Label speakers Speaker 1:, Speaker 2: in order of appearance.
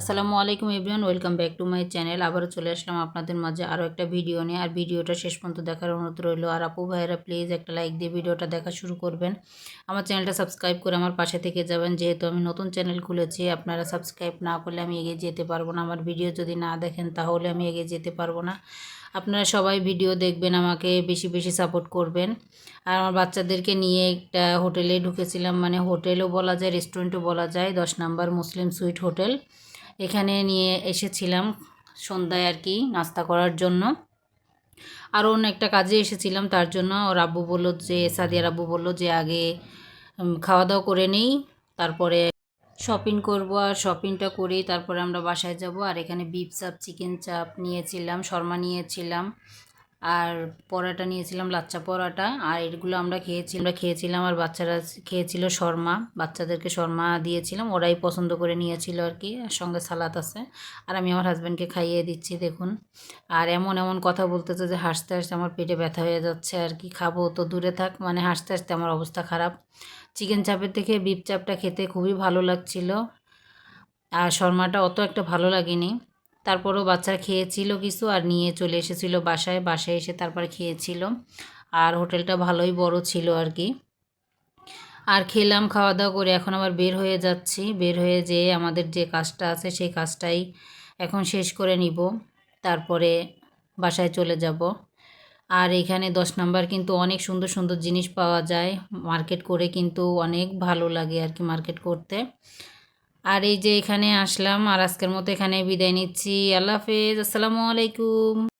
Speaker 1: আসসালামু আলাইকুম everyone welcome back to my channel আবারও চলে আসলাম আপনাদের মাঝে আরও একটা ভিডিও নিয়ে আর ভিডিওটা শেষ পর্যন্ত দেখার অনুরোধ রইল আর আপু ভাইয়েরা প্লিজ একটা লাইক দিয়ে ভিডিওটা দেখা শুরু করবেন আমার চ্যানেলটা সাবস্ক্রাইব করে আমার পাশে থেকে যাবেন যেহেতু আমি নতুন চ্যানেল খুলেছি আপনারা সাবস্ক্রাইব না করলে আমি এগিয়ে যেতে পারবো না আমার ভিডিও যদি না দেখেন তাহলে আমি এগিয়ে যেতে পারবো না আপনারা সবাই ভিডিও দেখবেন আমাকে বেশি বেশি সাপোর্ট করবেন আর আমার বাচ্চাদেরকে নিয়ে একটা হোটেলে ঢুকেছিলাম মানে হোটেলও বলা যায় রেস্টুরেন্টও বলা যায় দশ নাম্বার মুসলিম সুইট হোটেল এখানে নিয়ে এসেছিলাম সন্ধ্যায় আর কি নাস্তা করার জন্য আর অন্য একটা কাজে এসেছিলাম তার জন্য ওর আব্বু বললো যে সাদিয়ার আব্বু বলল যে আগে খাওয়া দাওয়া করে নেই তারপরে শপিং করব আর শপিংটা করেই তারপরে আমরা বাসায় যাব আর এখানে বিপ চাপ চিকেন চাপ নিয়েছিলাম শর্মা নিয়েছিলাম আর পরোটা নিয়েছিলাম লাচ্চা পরোটা আর এগুলো আমরা খেয়েছি আমরা খেয়েছিলাম আর বাচ্চারা খেয়েছিল শর্মা বাচ্চাদেরকে শর্মা দিয়েছিলাম ওরাই পছন্দ করে নিয়েছিল আর কি সঙ্গে সালাদ আছে আর আমি আমার হাজব্যান্ডকে খাইয়ে দিচ্ছি দেখুন আর এমন এমন কথা বলতেছে যে হাসতে হাসতে আমার পেটে ব্যথা হয়ে যাচ্ছে আর কি খাবো তো দূরে থাক মানে হাসতে হাসতে আমার অবস্থা খারাপ চিকেন চাপের থেকে বিপ চাপটা খেতে খুবই ভালো লাগছিল আর শর্মাটা অত একটা ভালো লাগেনি তারপরও বাচ্চারা খেয়েছিল কিছু আর নিয়ে চলে এসেছিল বাসায় বাসায় এসে তারপর খেয়েছিল আর হোটেলটা ভালোই বড় ছিল আর কি আর খেলাম খাওয়া দাওয়া করে এখন আবার বের হয়ে যাচ্ছি বের হয়ে যেয়ে আমাদের যে কাজটা আছে সেই কাজটাই এখন শেষ করে নিব তারপরে বাসায় চলে যাব আর এখানে দশ নাম্বার কিন্তু অনেক সুন্দর সুন্দর জিনিস পাওয়া যায় মার্কেট করে কিন্তু অনেক ভালো লাগে আর কি মার্কেট করতে আর এই যে এখানে আসলাম আর আজকের মতো এখানে বিদায় নিচ্ছি আল্লাহ হাফেজ আসসালামু আলাইকুম